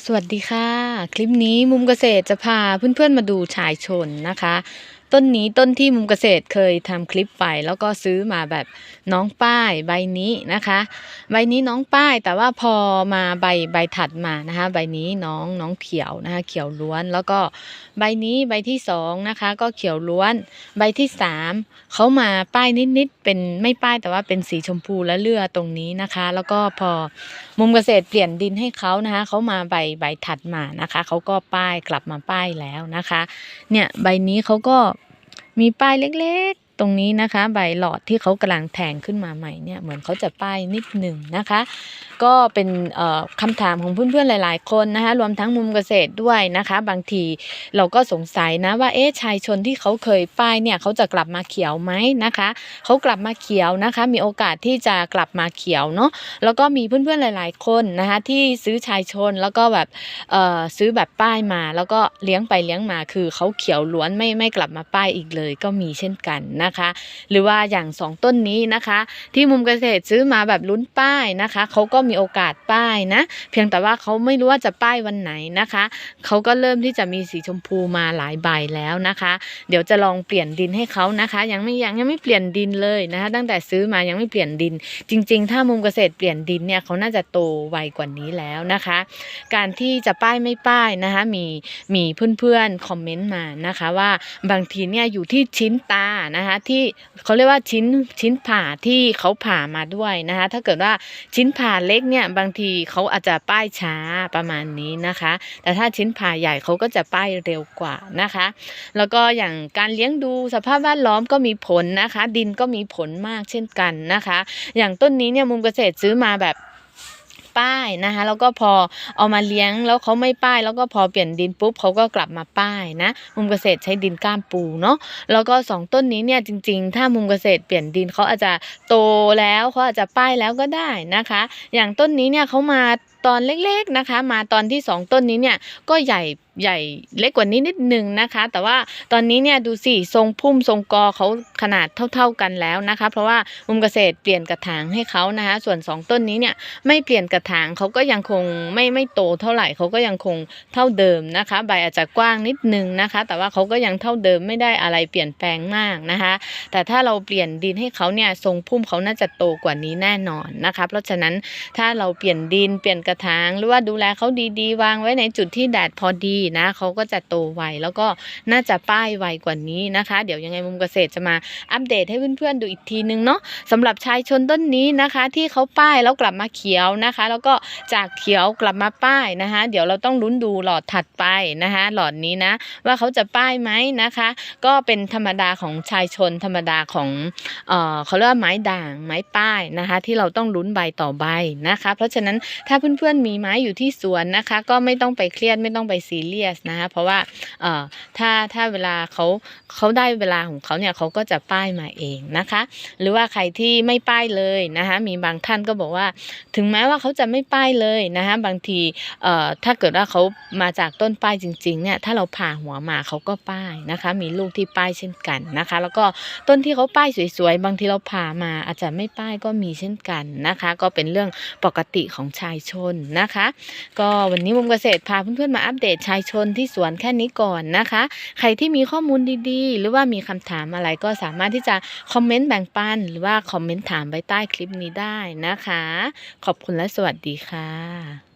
สวัสดีค่ะ คลิปนี้มุมเกษตรจะพาเพื่อนๆมาดูชายชนนะคะ ต้นนี้ต้นที่มุมเกษตรเคยทำคลิปไป แล้วก็ซื้อมาแบบน้องป้ายใบนี้นะคะ ใบนี้น้องป้ายแต่ว่าพอมาใบใบถัดมานะคะ ใบนี้น้องน้องเขียวนะคะ เขียวล้วน แล้วก็ใบนี้ใบที่สองนะคะ ก็เขียวล้วน ใบที่สามเขามาป้ายนิดๆเป็นไม่ป้ายแต่ว่าเป็นสีชมพูและเลือตรงนี้นะคะ แล้วก็พอมุมเกษตรเปลี่ยนดินให้เขานะคะเขามาใบใบถัดมานะคะเขาก็ป้ายกลับมาป้ายแล้วนะคะ เนี่ยใบนี้เขาก็ มีป้ายเล็ก ตรงนี้นะคะใบหลอดที่เขากำลังแทงขึ้นมาใหม่เนี่ยเหมือนเขาจะป้ายนิดหนึ่งนะคะ ก็เป็นคำถามของเพื่อนๆหลาย ๆ คนนะคะรวมทั้งมุมเกษตรด้วยนะคะ บางทีเราก็สงสัยนะว่าเอ๊ะชายชนที่เขาเคยป้ายเนี่ยเขาจะกลับมาเขียวไหมนะคะเขากลับมาเขียวนะคะ มีโอกาสที่จะกลับมาเขียวเนาะแล้วก็มีเพื่อนๆหลาย ๆ คนนะคะที่ซื้อชายชนแล้วก็แบบซื้อแบบป้ายมา แล้วก็เลี้ยงไปเลี้ยงมาคือเขาเขียวล้วนไม่ไม่กลับมาป้ายอีกเลย ก็มีเช่นกันนะคะ หรือว่าอย่างสองต้นนี้นะคะ ที่มุมเกษตรซื้อมาแบบลุ้นป้ายนะคะเขาก็มีโอกาสป้ายนะ เพียงแต่ว่าเขาไม่รู้ว่าจะป้ายวันไหนนะคะเขาก็เริ่มที่จะมีสีชมพูมาหลายใบแล้วนะคะ เดี๋ยวจะลองเปลี่ยนดินให้เขานะคะ ยังไม่ยังยังไม่เปลี่ยนดินเลยนะคะ ตั้งแต่ซื้อมายังไม่เปลี่ยนดิน จริง ๆ ถ้ามุมเกษตรเปลี่ยนดินเนี่ยเขาน่าจะโตไวกว่านี้แล้วนะคะ การที่จะป้ายไม่ป้ายนะคะมีมีเพื่อนๆคอมเมนต์มานะคะ ว่าบางทีเนี่ยอยู่ที่ชิ้นตานะคะที่เขาเรียกว่าชิ้นชิ้นผ่าที่เขาผ่ามาด้วยนะคะถ้าเกิดว่าชิ้นผ่าเล็กเนี่ยบางทีเขาอาจจะป้ายช้าประมาณนี้นะคะ แต่ถ้าชิ้นผ่าใหญ่เขาก็จะป้ายเร็วกว่านะคะ แล้วก็อย่างการเลี้ยงดูสภาพแวดล้อมก็มีผลนะคะ ดินก็มีผลมากเช่นกันนะคะ อย่างต้นนี้เนี่ยมุมเกษตรซื้อมาแบบ ป้ายนะคะแล้วก็พอเอามาเลี้ยงแล้วเขาไม่ป้าย แล้วก็พอเปลี่ยนดินปุ๊บเขาก็กลับมาป้ายนะมุมเกษตรใช้ดินก้ามปูเนาะแล้วก็สองต้นนี้เนี่ยจริง ๆ ถ้ามุมเกษตรเปลี่ยนดินเขาอาจจะโตแล้วเขาอาจจะป้ายแล้วก็ได้นะคะ อย่างต้นนี้เนี่ยเขามาตอนเล็กๆนะคะ มาตอนที่สองต้นนี้เนี่ยก็ใหญ่ใหญ่เล็กกว่านี้นิดนึงนะคะ แต่ว่าตอนนี้เนี่ยดูสิทรงพุ่มทรงกอเขาขนาดเท่า ๆกันแล้วนะคะ เพราะว่ามุมเกษตรเปลี่ยนกระถางให้เขานะคะ ส่วนสองต้นนี้เนี่ยไม่เปลี่ยนกระถางเขาก็ยังคงไม่ไม่โตเท่าไหร่เขาก็ยังคงเท่าเดิมนะคะ ใบอาจจะกว้างนิดนึงนะคะ แต่ว่าเขาก็ยังเท่าเดิมไม่ได้อะไรเปลี่ยนแปลงมากนะคะ แต่ถ้าเราเปลี่ยนดินให้เขาเนี่ยทรงพุ่มเขาน่าจะโตกว่านี้แน่นอนนะคะ เพราะฉะนั้นถ้าเราเปลี่ยนดินเปลี่ยนกระถางหรือว่าดูแลเขาดีๆ วางไว้ในจุดที่แดดพอดีนะเขาก็จะโตไวแล้วก็น่าจะป้ายไวกว่านี้นะคะ เดี๋ยวยังไงมุมเกษตรจะมาอัปเดตให้เพื่อนๆดูอีกทีนึงเนาะสำหรับชายชนต้นนี้นะคะ ที่เขาป้ายแล้วกลับมาเขียวนะคะ แล้วก็จากเขียวกลับมาป้ายนะคะ เดี๋ยวเราต้องลุ้นดูหลอดถัดไปนะคะ หลอดนี้นะ ว่าเขาจะป้ายไหมนะคะ ก็เป็นธรรมดาของชายชนธรรมดาของเออเขาเรียกว่าไม้ด่างไม้ป้ายนะคะ ที่เราต้องลุ้นใบต่อใบนะคะ เพราะฉะนั้นถ้าเพื่อนๆมีไม้อยู่ที่สวนนะคะ ก็ไม่ต้องไปเครียดไม่ต้องไปซีเรียสนะคะเพราะว่าเอ่อถ้าถ้าเวลาเขาเขาได้เวลาของเขาเนี่ยเขาก็จะป้ายมาเองนะคะ หรือว่าใครที่ไม่ป้ายเลยนะคะมีบางท่านก็บอกว่า ถึงแม้ว่าเขาจะไม่ป้ายเลยนะคะบางทีเอ่อถ้าเกิดว่าเขามาจากต้นป้ายจริงๆเนี่ยถ้าเราผ่าหัวมาเขาก็ป้ายนะคะ มีลูกที่ป้ายเช่นกันนะคะ แล้วก็ต้นที่เขาป้ายสวยๆบางทีเราผ่ามาอาจจะไม่ป้ายก็มีเช่นกันนะคะ ก็เป็นเรื่องปกติของชายชนนะคะ ก็วันนี้มุมเกษตรพาเพื่อนๆมาอัปเดตชายชนที่สวนแค่นี้ก่อนนะคะ ใครที่มีข้อมูลดีๆ หรือว่ามีคำถามอะไรก็สามารถที่จะคอมเมนต์แบ่งปัน หรือว่าคอมเมนต์ถามไว้ใต้คลิปนี้ได้นะคะ ขอบคุณและสวัสดีค่ะ